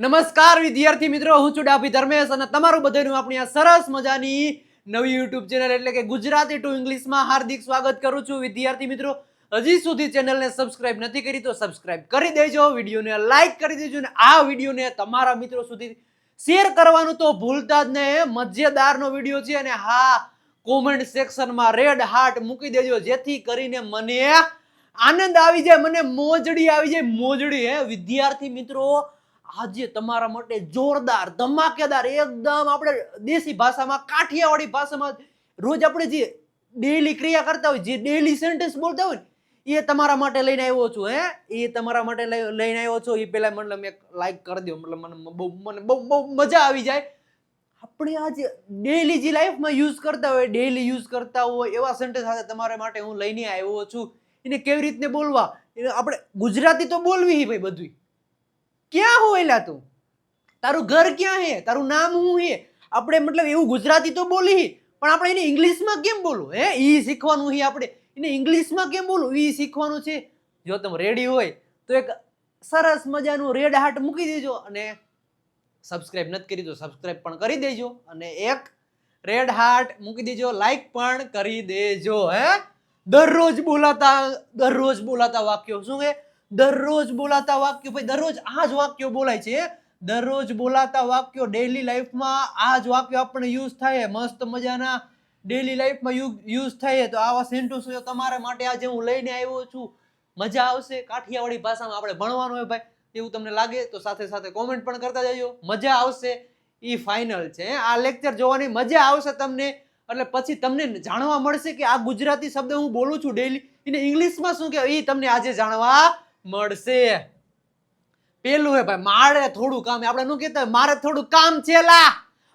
નમસ્કાર વિદ્યાર્થી મિત્રો, હું છું ડાભી ધર્મેશ અને તમારું બધાનું આપણી આ સરસ મજાની નવી યુટ્યુબ ચેનલ એટલે કે ગુજરાતી ટુ ઇંગ્લિશમાં હાર્દિક સ્વાગત કરું છું. વિદ્યાર્થી મિત્રો, હજી સુધી ચેનલને સબસ્ક્રાઇબ નથી કરી તો સબસ્ક્રાઇબ કરી દેજો, વિડીયોને લાઇક કરી દેજો અને આ વિડીયોને તમારા મિત્રો સુધી શેર કરવાનું તો ભૂલતા જ નહીં. મજેદારનો વીડિયો છે અને હા કોમેન્ટ સેક્શનમાં રેડ હાર્ટ મૂકી દેજો, જેથી કરીને મને આનંદ આવી જાય, મને મોજડી આવી જાય, મોજડી, હે. વિદ્યાર્થી મિત્રો આજે તમારા માટે જોરદાર, ધમાકેદાર, એકદમ આપણે દેશી ભાષામાં, કાઠિયાવાડી ભાષામાં રોજ આપણે જે ડેલી ક્રિયા કરતા હોય, જે ડેલી સેન્ટેન્સ બોલતા હોય ને, એ તમારા માટે લઈને આવ્યો છું, હે? એ તમારા માટે લઈ- લઈને આવ્યો છું. એ પહેલાં મતલબ મેં લાઈક કરી દો, મતલબ મને બહુ મને બહુ બહુ મજા આવી જાય. આપણે આજે ડેલી જે લાઈફમાં યુઝ કરતા હોય ડેલી યુઝ કરતા હોય, એવા સેન્ટેન્સ સાથે તમારા માટે હું લઈને આવ્યો છું. એને કેવી રીતને બોલવા? એને આપણે ગુજરાતી તો બોલવી ભાઈ બધું. ક્યાં હોયલા તું? તારું ઘર ક્યાં હે? તારું નામ શું હે? આપણે મતલબ એવું ગુજરાતી તો બોલી પણ આપણે એને ઇંગ્લિશમાં કેમ બોલું? હે? એ શીખવાનું છે આપણે. એને ઇંગ્લિશમાં કેમ બોલું? એ શીખવાનું છે. જો તમે રેડી હોય, તો એક સરસ મજાનું રેડ હાર્ટ મૂકી દેજો અને સબસ્ક્રાઈબ નથી કરી તો સબસ્ક્રાઈબ પણ કરી દેજો અને એક રેડ હાર્ટ મૂકી દેજો લાઈક પણ કરી દેજો, હે? દરરોજ બોલાતા દરરોજ બોલાતા વાક્યો શું કે દરરોજ બોલાતા વાક્યો, ભાઈ, દરરોજ આ જ વાક્યો બોલાય છે. દરરોજ બોલાતા વાક્યો ડેઈલી લાઈફમાં આ જ વાક્યો આપણને યુઝ થાય. મસ્ત મજાના ડેઈલી લાઈફમાં યુઝ થાય. તો આવા સેન્ટેન્સ તમારા માટે આજે હું લઈને આવ્યો છું. મજા આવશે. કાઠિયાવાડી ભાષામાં આપણે ભણવાનું હોય ભાઈ, એવું તમને લાગે તો સાથે સાથે કોમેન્ટ પણ કરતા જજો. મજા આવશે. એ ફાઇનલ છે. આ લેક્ચર જોવાની મજા આવશે તમને. એટલે પછી તમને જાણવા મળશે કે આ ગુજરાતી શબ્દ હું બોલું છું ડેલી એને ઇંગ્લિશમાં શું કહેવાય? એ તમને આજે જાણવા મળશે. પેલું હે ભાઈ, મારે થોડું કામ આપણે શું કહેતા મારે થોડું કામ છે લા.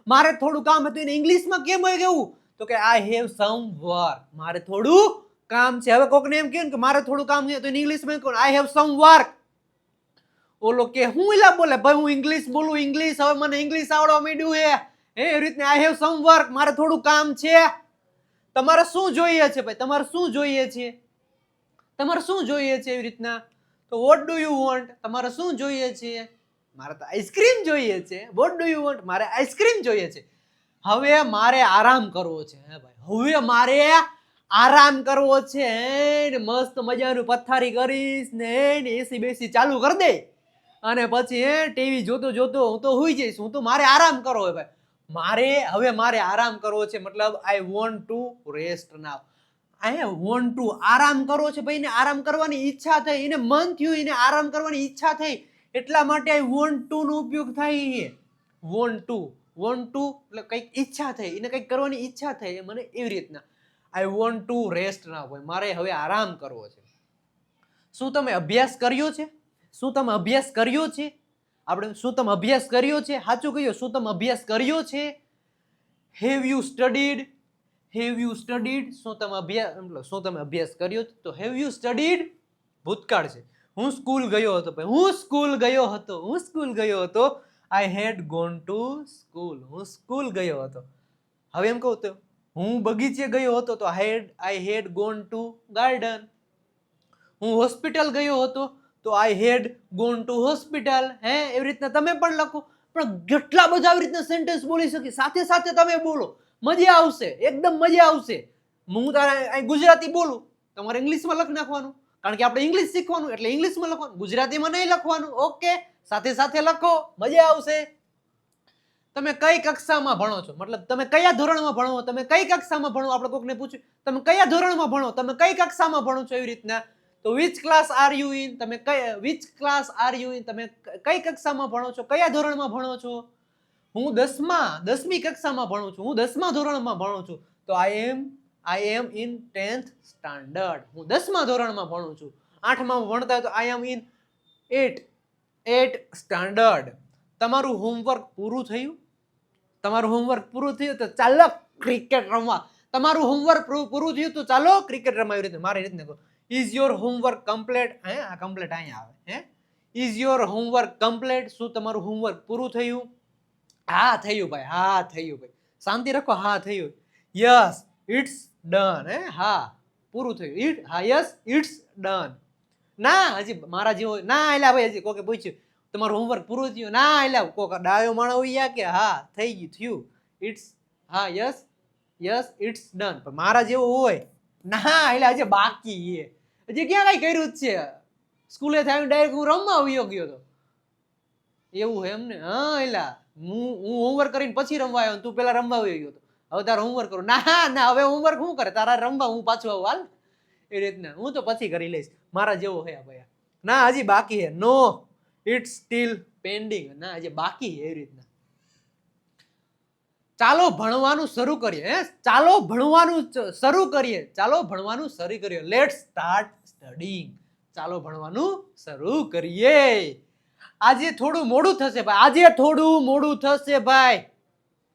મારે થોડું કામ હતું, એને ઇંગ્લિશમાં કેમ હોય કેવું તો કે આઈ હેવ સમ વર્ક મારે થોડું કામ છે. હવે કોકને એમ કહે કે, મારે થોડું કામ છે, તો એને ઇંગ્લિશમાં કહું આઈ હેવ સમ વર્ક ઓલો કે, હું એલા બોલે? ભાઈ, હું ઇંગ્લિશ બોલું, ઇંગ્લિશ? હવે મને ઇંગ્લિશ આવડવા માંડ્યું હે. હે એવી રીતના આઈ હેવ સમ વર્ક મારે થોડું કામ છે. તમારે શું જોઈએ છે ભાઈ? તમારે શું જોઈએ છે? તમારે શું જોઈએ છે એવી રીતના? તો વોટ ડુ યુ વોન્ટ તમારે શું જોઈએ છે? મારે તો આઈસ્ક્રીમ જોઈએ છે. વોટ ડુ યુ વોન્ટ મારે આઈસ્ક્રીમ જોઈએ છે. હવે મારે આરામ કરવો છે, હે ભાઈ. હવે મારે આરામ કરવો છે, ને મસ્ત મજાનું પથારી કરીશ, ને એસી બેસી ચાલુ કરી દે. અને પછી, હે, ટીવી જોતો જોતો હું તો હોઈ જઈશ. હું તો મારે આરામ કરવો હોય ભાઈ. મારે, હવે મારે આરામ કરવો છે, મતલબ I want to rest now I want to આરામ કરવો છે ભાઈ એને આરામ કરવાની ઈચ્છા થઈ, એને મન થયું, એને આરામ કરવાની ઈચ્છા થઈ, એટલા માટે આઈ વોન્ટ ટુ નો ઉપયોગ થાય છે. વોન્ટ ટુ વોન્ટ ટુ એટલે કંઈક ઈચ્છા થઈ, એને કંઈક કરવાની ઈચ્છા થઈ મને એવી રીતના. આઈ વોન્ટ ટુ રેસ્ટ ના હોય, મારે હવે આરામ કરવો છે. શું તમે અભ્યાસ કર્યો છે? શું તમે અભ્યાસ કર્યો છે? આપણે શું તમે અભ્યાસ કર્યો છે? સાચું કહ્યું શું તમે અભ્યાસ કર્યો છે? Have you studied have you studied શું તમે અભ્યાસ શું તમે અભ્યાસ કર્યો? તો હેવ યુ સ્ટડીડ ભૂતકાળ છે. હું સ્કૂલ ગયો હતો ભાઈ. હું સ્કૂલ ગયો હતો. હું સ્કૂલ ગયો હતો. I had gone to school હું સ્કૂલ ગયો હતો. હવે એમ કહું તો, હું બગીચે ગયો હતો તો had I had gone to garden હું હોસ્પિટલ ગયો હતો તો I had gone to hospital હે, એવી રીતના તમે પણ લખો. પણ કેટલા બધા આવી રીતના સેન્ટેન્સ બોલી શકી, સાથે સાથે તમે બોલો. મજા આવશે, એકદમ મજા આવશે. હું તારે અહીં ગુજરાતી બોલું, તમારે ઇંગ્લિશમાં લખી નાખવાનું. કારણ કે આપણે ઇંગ્લિશ શીખવાનું, એટલે ઇંગ્લિશમાં લખવાનું. ગુજરાતીમાં નહીં લખવાનું, ઓકે. સાથે સાથે લખો, મજા આવશે. તમે કઈ કક્ષામાં ભણો છો? મતલબ તમે કયા ધોરણમાં ભણો? તમે કઈ કક્ષામાં ભણો? આપણે કોકને પૂછ્યું. તમે કયા ધોરણમાં ભણો? તમે કઈ કક્ષામાં ભણો છો એવી રીતના? તો which class are you in તમે કઈ which class are you in તમે કઈ કક્ષામાં ભણો છો? કયા ધોરણમાં ભણો છો? હું દસમા, દસમી કક્ષામાં ભણું છું, હું દસમા ધોરણમાં ભણું છું. તો I am I am in tenth standard હું દસમા ધોરણમાં ભણું છું. આઠમાં ભણતા તો I am in eight eight standard તમારું હોમવર્ક પૂરું થયું? તમારું હોમવર્ક પૂરું થયું તો ચાલો ક્રિકેટ રમવા. તમારું હોમવર્ક પૂરું થયું તો ચાલો ક્રિકેટ રમવા એવી રીતે. મારી રીતને કહો. ઇઝ યોર હોમવર્ક કમ્પ્લેટ હે, આ કમ્પ્લેટ અહીંયા આવે. હે? ઇઝ યોર હોમવર્ક કમ્પ્લેટ શું તમારું હોમવર્ક પૂરું થયું? હા, થયું ભાઈ, હા, થયું ભાઈ. શાંતિ રાખો, હા, થયું. યસ ઇટ્સ ડન હે? હા, પૂરું થયું. ઇટ હા યસ ઇટ્સ ડન ના, હજી મારા જેવો, ના, એલા ભાઈ, હજી કોકે પૂછ્યું. તમારું હોમવર્ક પૂરું થયું. ના એટલે કોક ડાયો માણો ઉયા કે, હા, થઈ ગયું, થયું. ઇટ્સ હા યસ યસ ઇટ્સ ડન પણ મારા જેવો હોય, ના એટલે હજી બાકી એ હજી ક્યાં કઈ કર્યું જ છે? સ્કૂલે થાય ડાયરેક્ટ હું રમવા આવ્યો ગયો તો. એવું એમને? હા, એલા. હું હું હોમવર્ક કરીને પછી રમવા આવ્યો તું પેલા રમવા આવ્યો ગયો તો. હવે તારે હોમવર્ક કરું. ના ના, હવે હોમવર્ક શું કરે? તારા રમવા હું પાછું આવું, હાલ. એ રીતના. હું તો પછી કરી લઈશ. મારા જેવો હે ભાઈ. ના, હજી બાકી છે નો ઇટ્સ સ્ટીલ પેન્ડિંગ ના, હજી બાકી છે એવી રીતના. ચાલો ભણવાનું શરૂ કરીએ, હે? ચાલો ભણવાનું શરૂ કરીએ. ચાલો ભણવાનું શરૂ કરીએ. લેટ સ્ટાર્ટ સ્ટડીંગ ચાલો ભણવાનું શરૂ કરીએ. આજે થોડું મોડું થશે ભાઈ. આજે થોડું મોડું થશે ભાઈ.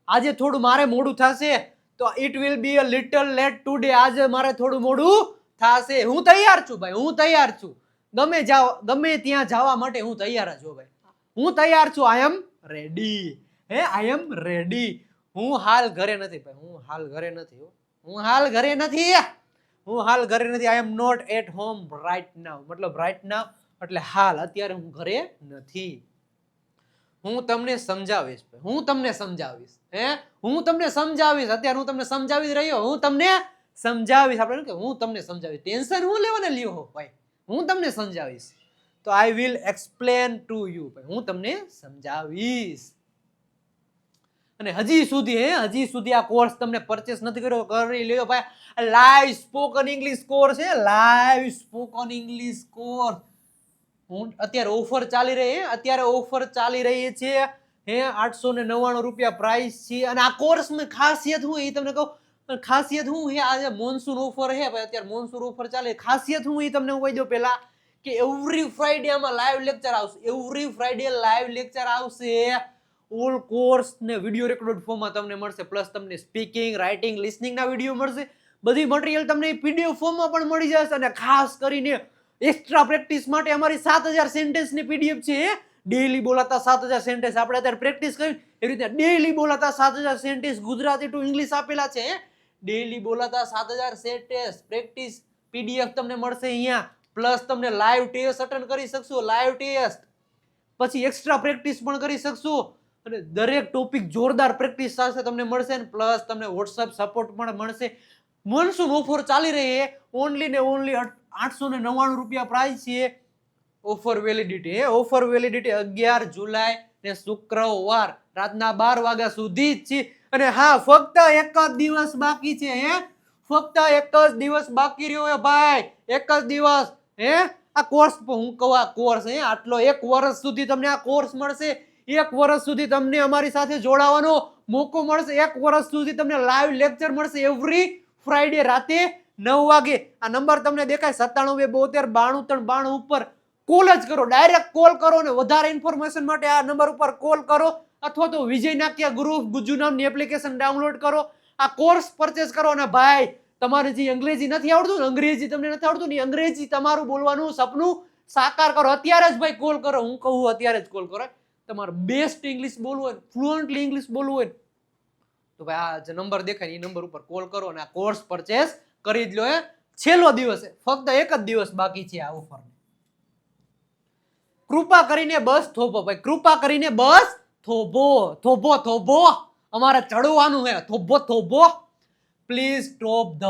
આજે થોડું મારે મોડું થશે. તો it will be a little late today આજે મારે થોડું મોડું થશે. હું તૈયાર છું ભાઈ, હું તૈયાર છું. ગમે જાઓ ગમે ત્યાં જવા માટે હું તૈયાર જ છું ભાઈ. હું તૈયાર છું આઈ એમ રેડી હે આઈ એમ રેડી હું હાલ ઘરે નથી ભાઈ, હું હાલ ઘરે નથી હો. હાલ ઘરે નથી. હું હાલ ઘરે નથી. I am not at home right now મતલબ રાઈટ નાવ એટલે હાલ અત્યારે હું ઘરે નથી. હું તમને સમજાવીશ. હું તમને સમજાવીશ, હે? હું તમને સમજાવીશ, અત્યારે હું તમને સમજાવી રહ્યો, હું તમને સમજાવીશ. આપણે કે, હું તમને સમજાવીશ. ટેન્શન હું લેવાને લ્યો હો ભાઈ? હું તમને સમજાવીશ. તો I will explain to you ભાઈ, હું તમને સમજાવીશ. અને હજી સુધી, હે? હજી સુધી આ કોર્સ તમને પરચેસ નથી કર્યો, કરી લ્યો ભાઈ. લાઈવ સ્પોકન ઇંગ્લિશ કોર્સ છે લાઈવ સ્પોકન ઇંગ્લિશ કોર્સ હું અત્યારે ઓફર ચાલી રહી અત્યારે ઓફર ચાલી રહી છે હે, આઠસો ને નવ્વાણું રૂપિયા પ્રાઇસ છે. અને આ કોર્સમાં ખાસિયત હું એ તમને કહું, ખાસિયત હું હે આજે મોન્સૂન ઓફર હે, ભાઈ, અત્યારે મોન્સૂન ઓફર ચાલે, ખાસિયત હું એ તમને હું કહી દઉં પહેલા કે એવરી ફ્રાઈડે આમાં લાઈવ લેક્ચર આવશે એવરી ફ્રાઈડે લાઈવ લેક્ચર આવશે. ઓલ કોર્સ ને વીડિયો રેકોર્ડ ફોર્મમાં તમને મળશે પ્લસ તમને સ્પીકિંગ રાઇટિંગ લિસનિંગના વીડિયો મળશે. બધી મટીરિયલ તમને પીડીએફ ફોર્મમાં પણ મળી જશે અને ખાસ કરીને એક્સ્ટ્રા પ્રેક્ટિસ માટે અમારી સાત હજાર સેન્ટેન્સની પીડીએફ છે ડેઈલી બોલાતા સાત હજાર સેન્ટેન્સ આપણે અત્યારે પ્રેક્ટિસ કરી એ રીતે ડેઈલી બોલાતા સાત હજાર સેન્ટેન્સ ગુજરાતી ટુ ઇંગ્લિશ આપેલા છે ડેઈલી બોલાતા સાત હજાર સેન્ટેન્સ પ્રેક્ટિસ પીડીએફ તમને મળશે અહીંયા. પ્લસ તમને લાઈવ ટેસ્ટ અટેન્ડ કરી શકશો લાઈવ ટેસ્ટ પછી એક્સ્ટ્રા પ્રેક્ટિસ પણ કરી શકશો. અને દરેક ટોપિક જોરદાર પ્રેક્ટિસ સાથે તમને મળશે ને પ્લસ તમને વોટ્સઅપ સપોર્ટ પણ મળશે. મોન્સૂન ઓફર ચાલી રહી છે. ઓનલી ને ઓનલી આઠસો ને નવ્વાણું રૂપિયા પ્રાઇસ છે. ઓફર વેલિડિટી હે ઓફર વેલિડિટી અગિયાર જુલાઈ ને શુક્રવાર રાતના બાર વાગ્યા સુધી જ છે. અને હા, ફક્ત એક જ દિવસ બાકી છે, હે. ફક્ત એક જ દિવસ બાકી રહ્યો હે ભાઈ. એક જ દિવસ, હે. આ કોર્સ હું કહું, આ કોર્સ હે. આટલો એક વર્ષ સુધી તમને આ કોર્સ મળશે. એક વર્ષ સુધી તમને અમારી સાથે જોડાવાનો મોકો મળશે. એક વર્ષ સુધી તમને લાઈવ લેક્ચર મળશે એવરી ફ્રાઈડે રાતે. નવ વાગે. આ નંબર તમને દેખાય સત્તાણું બે બોતેર બાણું ત્રણ બાણું ઉપર. કોલ જ કરો. ડાયરેક્ટ કોલ કરો ને વધારે ઇન્ફોર્મેશન માટે આ નંબર ઉપર કોલ કરો. અથવા તો વિજય નાક્યા ગ્રુપ ગુજુ નામની એપ્લિકેશન ડાઉનલોડ કરો. આ કોર્સ પરચેસ કરો અને ભાઈ, તમારે જે અંગ્રેજી નથી આવડતું ને, અંગ્રેજી તમને નથી આવડતું ને અંગ્રેજી તમારું બોલવાનું સપનું સાકાર કરો. અત્યારે જ ભાઈ કોલ કરો. હું કહું, અત્યારે જ કોલ કરો. તમારે બેસ્ટ ઇંગ્લિશ બોલવું હોય ફ્લુઅન્ટલી ઇંગ્લિશ બોલવું હોય તો ભાઈ આ જે નંબર દેખાય એ નંબર ઉપર કોલ કરો અને આ કોર્સ પરચેસ કરી જ લો એ છેલ્લો દિવસ ફક્ત એક જ દિવસ બાકી છે આ ઓફર કૃપા કરીને બસ થોભો, ભાઈ. કૃપા કરીને બસ થોભો થોભો થોભો. અમારે ચડવાનું હે. થોભો થોભો. પ્લીઝ સ્ટોપ ધ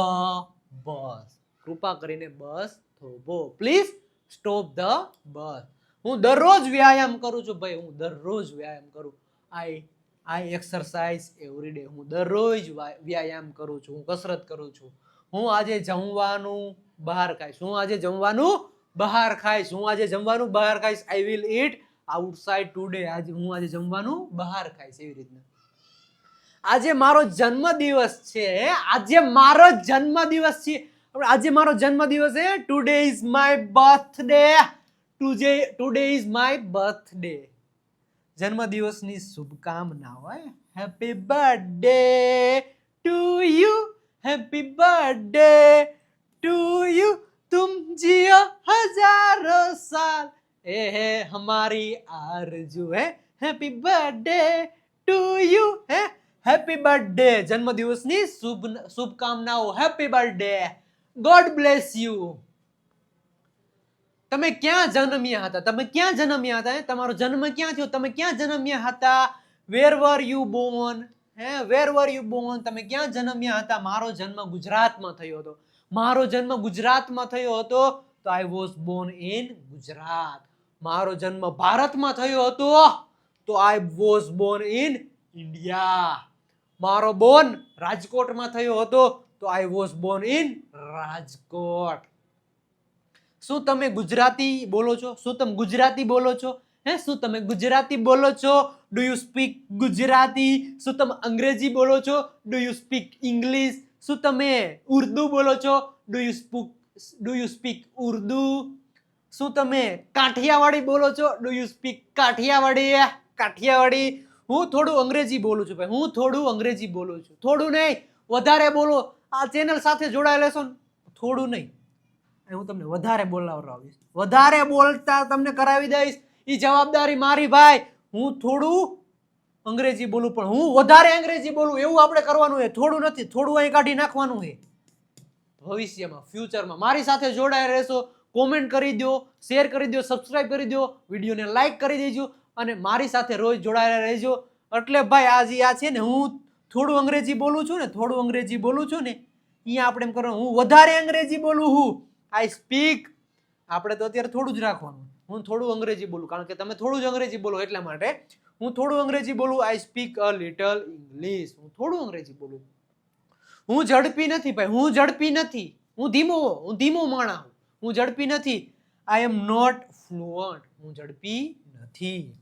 બસ કૃપા કરીને બસ થોભો. પ્લીઝ સ્ટોપ ધ બસ હું દરરોજ વ્યાયામ કરું છું, ભાઈ. હું દરરોજ વ્યાયામ કરું. I I exercise every day હું દરરોજ વ્યાયામ કરું છું. હું કસરત કરું છું. હું આજે જમવાનું બહાર ખાઈશ. હું આજે જમવાનું બહાર ખાઈશ. હું આજે જમવાનું બહાર ખાઈશ. I will eat outside today આજે હું આજે જમવાનું બહાર ખાઈશ એવી રીતના. આજે મારો જન્મદિવસ છે. આજે મારો જન્મદિવસ છે. આજે મારો જન્મદિવસ છે. Today is my birthday today today is my birthday જન્મદિવસની શુભકામનાઓ happy birthday to you happy birthday to you तुम जियो हजारों साल ए है हमारी आरजू है हैप्पी बर्थडे टू यू है હેપી બર્થડે જન્મદિવસની શુભ શુભકામનાઓ happy birthday God bless you તમે ક્યાં જન્મ્યા હતા તમે ક્યાં જન્મ્યા હતા હે? તમારો જન્મ ક્યાં થયો તમે ક્યાં જન્મ્યા હતા વેર વર યુ બોર્ન હે વેર વર યુ બોર્ન તમે ક્યાં જન્મ્યા હતા? મારો જન્મ ગુજરાતમાં થયો હતો. મારો જન્મ ગુજરાતમાં થયો હતો તો I was born in Gujarat. મારો જન્મ ભારતમાં થયો હતો તો I was born in India મારો બોર્ન રાજકોટમાં થયો હતો તો I was born in Rajkot. શું તમે ગુજરાતી બોલો છો? શું તમે ગુજરાતી બોલો છો? હે, શું તમે ગુજરાતી બોલો છો? Do you speak Gujarati? શું તમે અંગ્રેજી બોલો છો? ડુ યુ સ્પીક ઇંગ્લિશ શું તમે ઉર્દુ બોલો છો? Do you speak do you speak Urdu? શું તમે કાઠિયાવાડી બોલો છો? Do you speak Kathiyawadi? Kathiyawadi. હું થોડું અંગ્રેજી બોલું છું ભાઈ, હું થોડું અંગ્રેજી બોલું છું. થોડું નહીં, વધારે બોલો. આ ચેનલ સાથે જોડાયેલા છો થોડું નહીં. હું તમને વધારે બોલાવડાવીશ વધારે બોલતા તમને કરાવી દઈશ. એ જવાબદારી મારી ભાઈ. હું થોડું અંગ્રેજી બોલું, પણ હું વધારે અંગ્રેજી બોલું, એવું આપણે કરવાનું છે. થોડું નથી, થોડું અહીં કાઢી નાખવાનું છે. ભવિષ્યમાં, ફ્યુચરમાં. મારી સાથે જોડાયા રહેશો. કોમેન્ટ કરી દો શેર કરી દો સબસ્ક્રાઇબ કરી દો વિડીયોને લાઈક કરી દેજો અને મારી સાથે રોજ જોડાયેલા રહેજો. એટલે ભાઈ આજે આ છે ને, હું થોડું અંગ્રેજી બોલું છું ને, થોડું અંગ્રેજી બોલું છું ને અહીંયા આપણે એમ કરવાનું. હું વધારે અંગ્રેજી બોલું હું આઈ સ્પીક આપણે તો અત્યારે થોડું જ રાખવાનું. હું થોડું અંગ્રેજી બોલું, કારણ કે તમે થોડું જ અંગ્રેજી બોલો એટલા માટે, હું થોડું અંગ્રેજી બોલું I speak a little English હું થોડું અંગ્રેજી બોલું. હું ઝડપી નથી ભાઈ, હું ઝડપી નથી. હું ધીમો હું ધીમો માણા હું. ઝડપી નથી. આઈ એમ નોટ ફ્લુઅન્ટ હું ઝડપી નથી.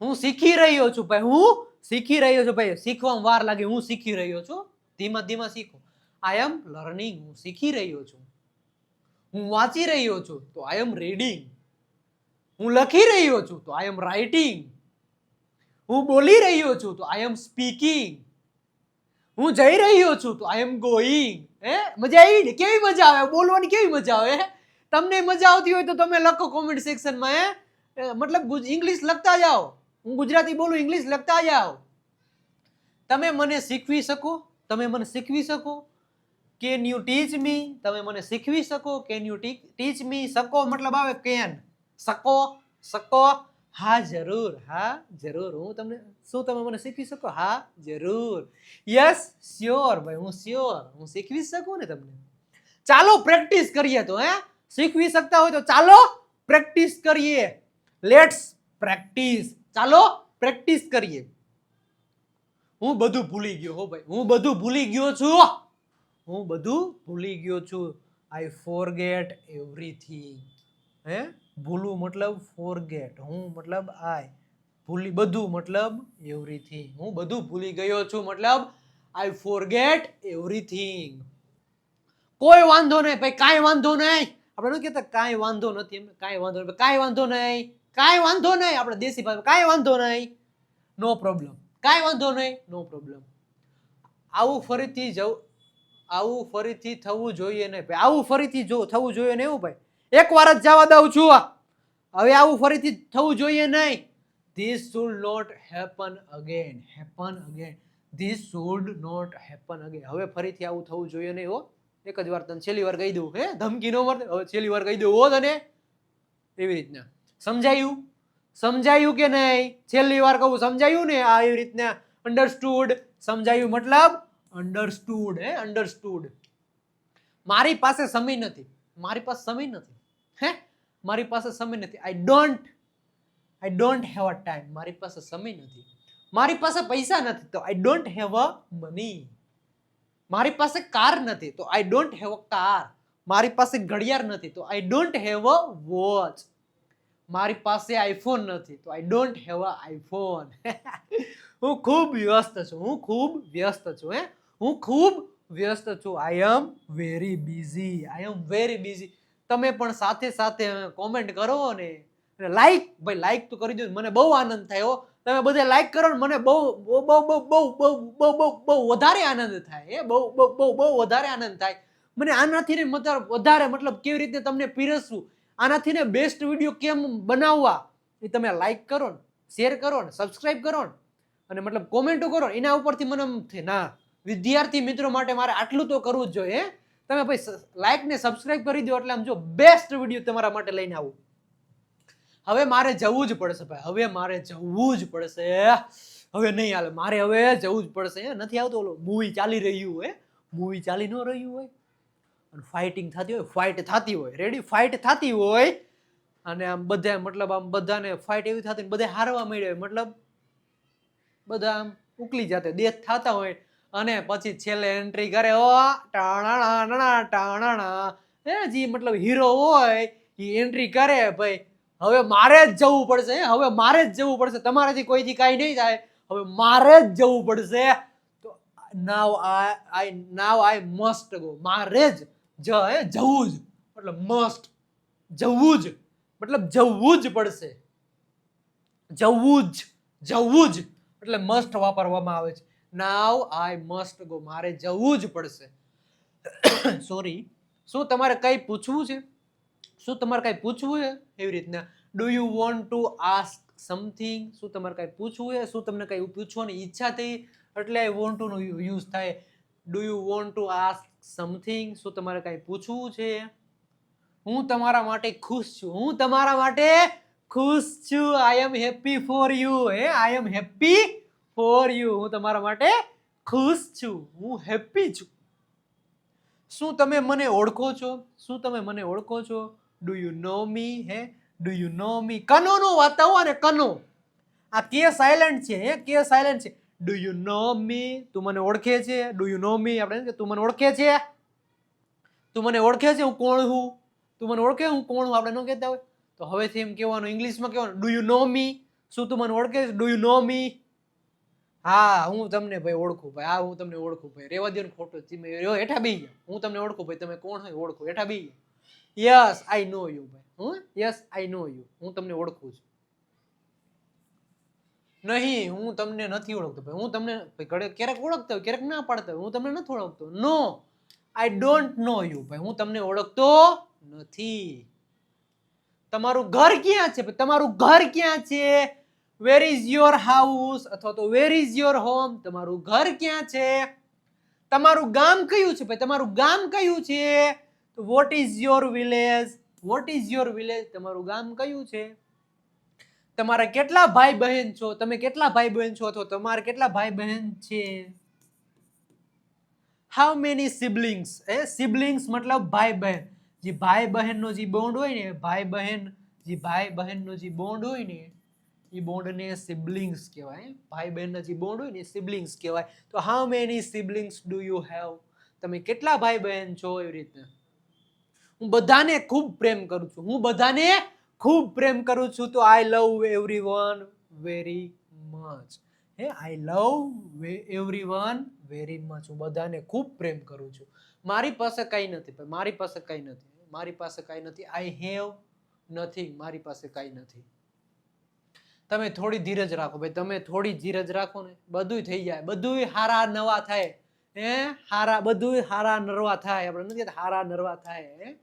હું શીખી રહ્યો છું ભાઈ, હું શીખી રહ્યો છું ભાઈ. શીખવામાં વાર લાગે, હું શીખી રહ્યો છું. ધીમા ધીમા શીખો. આઈ એમ લર્નિંગ હું શીખી રહ્યો છું. હું વાંચી રહ્યો છું. તો આઈ એમ રીડિંગ હું લખી રહ્યો છું તો આઈ એમ રાઇટિંગ હું બોલી રહ્યો છું તો આઈ એમ સ્પીકિંગ હું જઈ રહ્યો છું તો આઈ એમ ગોઈંગ હે? મજા આવી ને? કેવી મજા આવે? બોલવાની કેવી મજા આવે તમને મજા આવતી હોય તો તમે લખો કોમેન્ટ સેક્શનમાં હે? મતલબ ઇંગ્લિશ લખતા જાઓ. હું ગુજરાતી બોલું ઇંગ્લિશ લખતા જાઓ. તમે મને શીખવી શકો? તમે મને શીખવી શકો? કેન યુ ટીચ મી તમે મને શીખવી શકો? કેન યુ ટીચ મી શકો? મતલબ આવે કેન શકો શકો હા, જરૂર. હા, જરૂર. હું તમને, શું તમે મને શીખવી શકો? હા, જરૂર. યસ શ્યોર ભાઈ, હું શ્યોર હું શીખવી શકું ને તમને? ચાલો પ્રેક્ટિસ કરીએ તો, હે? શીખવી શકતા હોય તો ચાલો પ્રેક્ટિસ કરીએ. લેટ્સ પ્રેક્ટિસ ચાલો પ્રેક્ટિસ કરીએ. હું બધું ભૂલી ગયો હો, ભાઈ. હું બધું ભૂલી ગયો છું. હું બધું ભૂલી ગયો છું. આઈ ફોરગેટ એવરીથિંગ હે? ભૂલું મતલબ ફોરગેટ હું મતલબ આઈ ભૂલી બધું મતલબ એવરીથિંગ હું બધું ભૂલી ગયો છું મતલબ આઈ ફોરગેટ એવરીથિંગ કોઈ વાંધો નહીં, ભાઈ, કાંઈ વાંધો નહીં. આપણે ન કહેતા કાંઈ વાંધો નથી એમ, કાંઈ વાંધો નહીં, કાંઈ વાંધો નહીં, કાંઈ વાંધો નહીં. આપણે દેશી ભાષામાં કાંઈ વાંધો નહીં. નો પ્રોબ્લેમ કાંઈ વાંધો નહીં નો પ્રોબ્લેમ આવું ફરીથી જવું, આવું ફરીથી થવું જોઈએ નહીં. ભાઈ, આવું ફરીથી જો, થવું જોઈએ ને એવું, ભાઈ. એક વાર જ જવા દઉં છું. હવે આવું ફરીથી થવું જોઈએ નહીં. This should not happen again happen again this should not happen again હવે ફરીથી આવું થવું જોઈએ નહીં હો. એક જ વાર તને છેલ્લી વાર કહી દઉં, હે? ધમકી નો મળે. હવે છેલ્લી વાર કહી દઉં હો તને. એવી રીતના. સમજાયું? સમજાયું કે નહીં? છેલ્લી વાર કહું, સમજાયું ને? આ એવી રીતના. અંડરસ્ટુડ સમજાયું મતલબ? અંડરસ્ટુડ હે? અંડરસ્ટુડ મારી પાસે સમય નથી. મારી પાસે સમય નથી. હે મારી પાસે સમય નથી I don't I don't have a time મારી પાસે સમય નથી મારી પાસે પૈસા નથી તો I don't have a money મારી પાસે કાર નથી તો I don't have a car મારી પાસે ઘડિયાળ નથી તો I don't have a watch મારી પાસે આઈફોન નથી તો I don't have a iPhone હું ખૂબ વ્યસ્ત છું હું ખૂબ વ્યસ્ત છું હે હું ખૂબ વ્યસ્ત છું I am very busy I am very busy તમે પણ સાથે સાથે કોમેન્ટ કરો ને લાઈક ભાઈ લાઈક તો કરી દો મને બહુ આનંદ થયો તમે બધા લાઈક કરો ને, મને બહુ બહુ બહુ બહુ બહુ બહુ બહુ બહુ વધારે આનંદ થાય એ બહુ બહુ બહુ બહુ વધારે આનંદ થાય. મને આનાથી ને મતલબ વધારે મતલબ કેવી રીતે તમને પીરસવું? આનાથી ને બેસ્ટ વીડિયો કેમ બનાવવા? એ તમે લાઈક કરો ને શેર કરો ને સબસ્ક્રાઈબ કરો ને. અને મતલબ કોમેન્ટો કરો. એના ઉપરથી મને ના, વિદ્યાર્થી મિત્રો માટે મારે આટલું તો કરવું જ જોઈએ તમે ભાઈ લાઈક ને સબસ્ક્રાઇબ કરી દો એટલે આમ જો બેસ્ટ વીડિયો તમારા માટે લઈને આવું. હવે મારે જવું જ પડશે ભાઈ, હવે મારે જવું જ પડશે. હવે નહીં હાલે, મારે હવે જવું જ પડશે. નથી આવતો ઓલો મૂવી ચાલી રહ્યું હે મૂવી ચાલી ન રહ્યું હોય. અને ફાઇટિંગ થતી હોય ફાઇટ થતી હોય. રેડી ફાઇટ થતી હોય. અને આમ બધા, મતલબ આમ બધાને ફાઇટ એવી થતી બધા હારવા હોય. મતલબ બધા આમ ઉકલી જાતે દેહ થતા હોય. અને પછી છેલ્લે એન્ટ્રી કરે, ઓ, ટાણાણા ટાણાણા. એ જે મતલબ હીરો હોય, એ એન્ટ્રી કરે, ભાઈ, હવે મારે જ જવું પડશે હવે મારે જ જવું પડશે. તમારાથી કોઈથી કાંઈ નહીં થાય. હવે મારે જ જવું પડશે. તો નાવ આઈ નાવ આઈ મસ્ટ ગો મારે જ જ, હે, જવું જ. મતલબ મસ્ટ જવું જ. મતલબ જવું જ પડશે. જવું જ જવું જ. એટલે મસ્ટ વાપરવામાં આવે છે. નાવ આઈ મસ્ટ ગો મારે જવું જ પડશે. સોરી શું તમારે કંઈ પૂછવું છે? શું તમારે કંઈ પૂછવું છે? એવી રીતના. Do you want to ask something શું તમારે કંઈ પૂછવું છે? શું તમને કંઈ પૂછવાની ઈચ્છા થઈ? એટલે I want to know use થાય. Do you want to ask something શું તમારે કંઈ પૂછવું છે? હું તમારા માટે ખુશ છું. હું તમારા માટે ખુશ છું. I am happy for you hey I am happy for you હું તમારા માટે ખુશ છું. હું હેપી છું. શું તમે મને ઓળખો છો? શું તમે મને ઓળખો છો? ડુ યુ નો મી હે? ડુ યુ નો મી કનો નો વાતાવો અને કનો. આ કે સાયલેન્ટ છે, હે? કે સાયલેન્ટ છે. ડુ યુ નો મી તું મને ઓળખે છે? ડુ યુ નો મી આપણે તું મને ઓળખે છે? તું મને ઓળખે છે? હું કોણ છું તું મને ઓળખે? હું કોણ છું આપણે ન કહેતા હોય. તો હવેથી એમ કહેવાનું, ઇંગ્લિશમાં કહેવાનું ડુ યુ નો મી શું તું મને ઓળખે છે? ડુ યુ નો મી હા, હું તમને ભાઈ ઓળખું ભાઈ. હા, હું તમને ઓળખું ભાઈ. રેવા દો ખોટો તમે હેઠા બી હું તમને ઓળખું ભાઈ. તમે કોણ હોય ઓળખું. હેઠા બી યસ આઈ નો યુ ભાઈ. હું? યસ આઈ નો યુ હું તમને ઓળખું છું. નહીં, હું તમને નથી ઓળખતો ભાઈ. હું તમને ભાઈ ક્યારેક ઓળખતો હોય, ક્યારેક ના પાડતો હું તમને નથી ઓળખતો. નો આઈ ડોન્ટ નો યુ ભાઈ. હું તમને ઓળખતો નથી. તમારું ઘર ક્યાં છે તમારું ઘર ક્યાં છે? વેર ઇઝ યોર હાઉસ અથવા તો વેર ઇઝ યોર હોમ તમારું ઘર ક્યાં છે? તમારું ગામ કયું છે? ભાઈ, તમારું ગામ કયું છે? તો what is your village what is your village તમારું ગામ કયું છે? તમારા કેટલા ભાઈ બહેન છો? તમે કેટલા ભાઈ બહેન છો? અથવા તમારા કેટલા ભાઈ બહેન છે? હાઉ મેની સિબલિંગ્સ એ સિબલિંગ્સ મતલબ ભાઈ બહેન જે ભાઈ બહેનનો જે બોન્ડ હોય ને ભાઈ બહેન જે ભાઈ બહેનનો જે બોન્ડ હોય ને એ બોન્ડને સિબ્લિંગ્સ કહેવાય. ભાઈ બહેનના જે બોન્ડ હોય ને સિબ્લિંગ્સ કહેવાય. તો how many siblings do you have તમે કેટલા ભાઈ બહેન છો એવી રીતે? હું બધાને ખૂબ પ્રેમ કરું છું. હું બધાને ખૂબ પ્રેમ કરું છું. તો I love everyone very much હે? I love everyone very much હું બધાને ખૂબ પ્રેમ કરું છું. મારી પાસે કંઈ નથી મારી પાસે કંઈ નથી. મારી પાસે કંઈ નથી. આઈ હેવ નથિંગ મારી પાસે કંઈ નથી. તમે થોડી ધીરજ રાખો ભાઈ, તમે થોડી ધીરજ રાખો ને, બધુંય થઈ જાય. બધુંય હારા નવા થાય. હે? હારા, બધુંય હારા નરવા થાય. આપણે નથી હારા નરવા થાય. હે?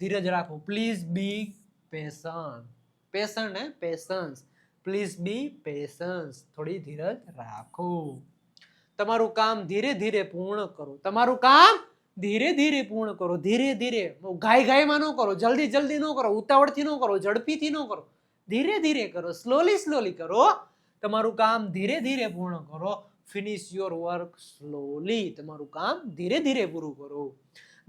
ધીરજ રાખો. પ્લીઝ બી પેશન પેશન્ટ હે પેશન્સ પ્લીઝ બી પેશન્સ થોડી ધીરજ રાખો. તમારું કામ ધીરે ધીરે પૂર્ણ કરો. તમારું કામ ધીરે ધીરે પૂર્ણ કરો. ધીરે ધીરે. ગાય ગાયમાં ન કરો. જલ્દી જલ્દી ન કરો. ઉતાવળથી ન કરો. ઝડપીથી ન કરો. ધીરે ધીરે કરો સ્લોલી સ્લોલી કરો. તમારું કામ ધીરે ધીરે પૂર્ણ કરો. ફિનિશ યોર વર્ક સ્લોલી તમારું કામ ધીરે ધીરે પૂરું કરો.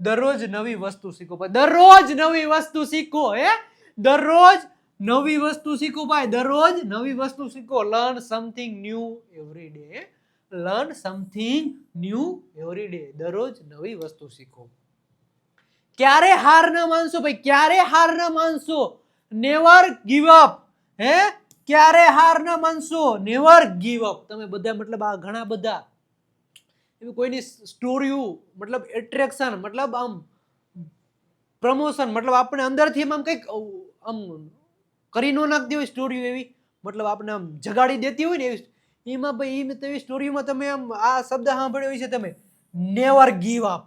દરરોજ નવી વસ્તુ શીખો. ભાઈ દરરોજ નવી વસ્તુ શીખો, હે? દરરોજ નવી વસ્તુ શીખો ભાઈ. દરરોજ નવી વસ્તુ શીખો. Learn something new every day learn something new every day દરરોજ નવી વસ્તુ શીખો. ક્યારે હાર ન માનશો ભાઈ? ક્યારે હાર ન માનશો? નેવર ગીવ અપ હે? ક્યારે હાર ન માનશો? નેવર ગીવ અપ તમે બધા મતલબ આ ઘણા બધા એવી કોઈની સ્ટોરીઓ, મતલબ એટ્રેક્શન મતલબ આમ પ્રમોશન મતલબ આપણે અંદરથી આમ કંઈક આમ કરી ન નાખતી હોય સ્ટોરીઓ એવી, મતલબ આપણે આમ જગાડી દેતી હોય ને એવી એમાં ભાઈ એ તેવી સ્ટોરીમાં તમે આમ આ શબ્દ સાંભળ્યો છે તમે નેવર ગીવ અપ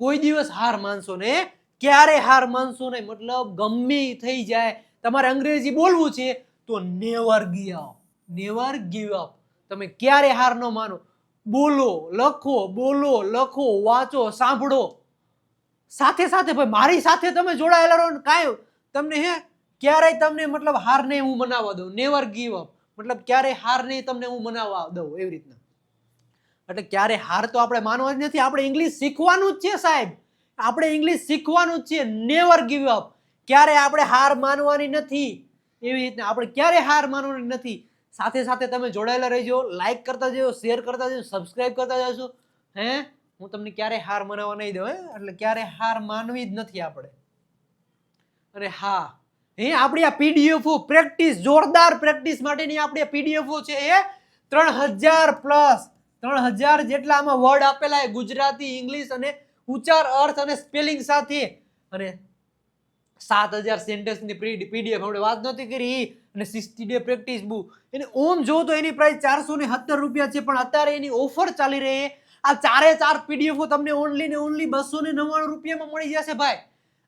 કોઈ દિવસ હાર માનશો ને ક્યારે હાર માનશો નહીં? મતલબ ગમે થઈ જાય. તમારે અંગ્રેજી બોલવું છે, તો never give up never give up તમે ક્યારે હાર ન માનો. બોલો, લખો બોલો, લખો, વાંચો, સાંભળો. સાથે સાથે ભાઈ, મારી સાથે તમે જોડાયેલા રહો કાંઈ. તમને હે, ક્યારેય તમને મતલબ હાર નહીં હું મનાવવા દઉં. નેવર ગીવ અપ મતલબ ક્યારેય હાર નહીં તમને હું મનાવવા દઉં એવી રીતના. એટલે ક્યારે હાર તો આપણે માનવા જ નથી. આપણે ઇંગ્લિશ શીખવાનું જ છે સાહેબ. આપણે ઇંગ્લિશ શીખવાનું જ છે નેવર ગીવ અપ ક્યારે આપણે હાર માનવાની નથી? એવી રીતના. આપણે ક્યારે હાર માનવાની નથી? સાથે સાથે તમે જોડાયેલા રહેજો. લાઇક કરતા જજો શેર કરતા જજો સબસ્ક્રાઇબ કરતા જશો. હે? હું તમને ક્યારે હાર મનાવવા નહીં દઉં એટલે ક્યારે હાર માનવી જ નથી આપણે. અને હા, હે? આપણી આ પીડીએફઓ પ્રેક્ટિસ જોરદાર પ્રેક્ટિસ માટેની આપણી પીડીએફઓ છે એ ત્રણ હજાર પ્લસ ત્રણ હજાર જેટલા આમાં વર્ડ આપેલા છે ગુજરાતી ઇંગ્લિશ અને ઉચ્ચાર અર્થ અને સ્પેલિંગ સાથે. અને સાત હજાર સેન્ટેન્સની પીડીએફ આપણે વાત નથી કરી. અને સિક્સટી ડે પ્રેક્ટિસ બુક એને ઓમ જો તો એની પ્રાઇસ ચારસો ને સત્તર રૂપિયા છે, પણ અત્યારે એની ઓફર ચાલી રહી આ ચારે ચાર પીડીએફો તમને ઓનલી ને ઓનલી બસો ને નવ્વાણું રૂપિયામાં મળી જશે ભાઈ.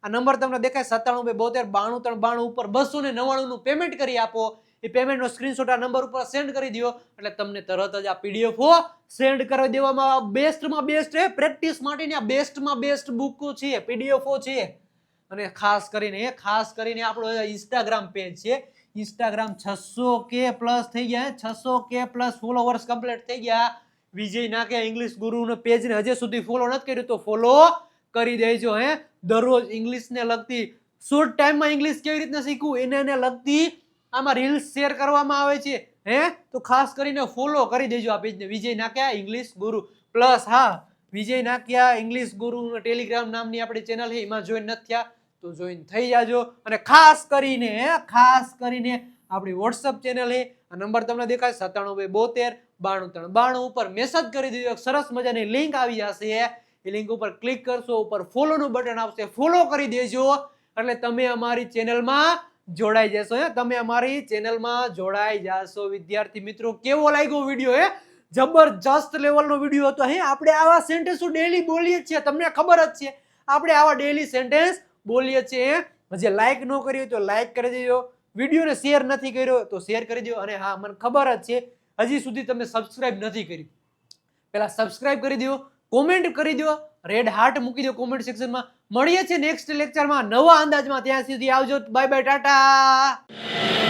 આ નંબર તમને દેખાય, સત્તાણું બે બોતેર, બાણું ત્રણ, બાણું ઉપર બસો ને નવ્વાણુંનું પેમેન્ટ કરી આપો. એ પેમેન્ટનો સ્ક્રીનશોટ આ નંબર ઉપર સેન્ડ કરી દો એટલે તમને તરત જ આ પીડીએફ સેન્ડ કરી દેવામાં બેસ્ટમાં બેસ્ટ છે. પ્રેક્ટિસ માટેની આ બેસ્ટમાં બેસ્ટ બુકો છે પીડીએફઓ છે. અને ખાસ કરીને ખાસ કરીને આપણો ઇન્સ્ટાગ્રામ પેજ છે. ઇન્સ્ટાગ્રામ છસો કે પ્લસ થઈ ગયા છસો કે પ્લસ ફોલોવર્સ કમ્પ્લીટ થઈ ગયા. વિજય નાકે ઇંગ્લિશ ગુરુનો પેજને હજી સુધી ફોલો નથી કર્યું, તો ફોલો કરી દેજો, હે. દરરોજ ઇંગ્લિશને લગતી શોર્ટ ટાઈમમાં ઇંગ્લિશ કેવી રીતના શીખવું, એને લગતી આમાં રીલ્સ શેર કરવામાં આવે છે. હે? તો ખાસ કરીને ફોલો કરી દેજો આ પેજને વિજય નાખ્યા ઇંગ્લિશ ગુરુ. પ્લસ હા, વિજય નાખ્યા ઇંગ્લિશ ગુરુ ટેલિગ્રામ નામની આપણી ચેનલ છે. એમાં જોઈન નથી થયા, તો જોઈન થઈ જાજો. અને ખાસ કરીને ખાસ કરીને આપણી વોટ્સઅપ ચેનલ છે. આ નંબર તમને દેખાય સત્તાણું બે બોતેર, બાણું ત્રણ બાણું ઉપર મેસેજ કરી એક સરસ મજાની લિંક આવી જશે. એ લિંક ઉપર ક્લિક કરશો, ઉપર ફોલોનું બટન આવશે. ફોલો કરી દેજો. એટલે તમે અમારી ચેનલમાં જોડાઈ જશો, હે? તમે અમારી ચેનલમાં જોડાઈ જાશો. વિદ્યાર્થી મિત્રો, કેવો લાગ્યો વીડિયો હે? જબરજસ્ત લેવલનો વીડિયો હતો, હે? આપણે આવા સેન્ટેન્સો ડેલી બોલીએ છીએ. તમને ખબર જ છે. આપણે આવા ડેલી સેન્ટેન્સ બોલીએ છીએ હજી લાઈક ન કર્યું તો લાઈક કરી દેજો. વિડીયોને શેર નથી કર્યો તો શેર કરી દો અને હા, મને ખબર જ છે, હજી સુધી તમે સબસ્ક્રાઇબ નથી કર્યું પહેલાં સબસ્ક્રાઇબ કરી દો કોમેન્ટ કરી દો રેડ હાર્ટ મૂકી દો કોમેન્ટ સેક્શનમાં મળીએ છીએ નેક્સ્ટ લેક્ચરમાં નવા અંદાજમાં ત્યાં સુધી આવજો. Bye bye tata!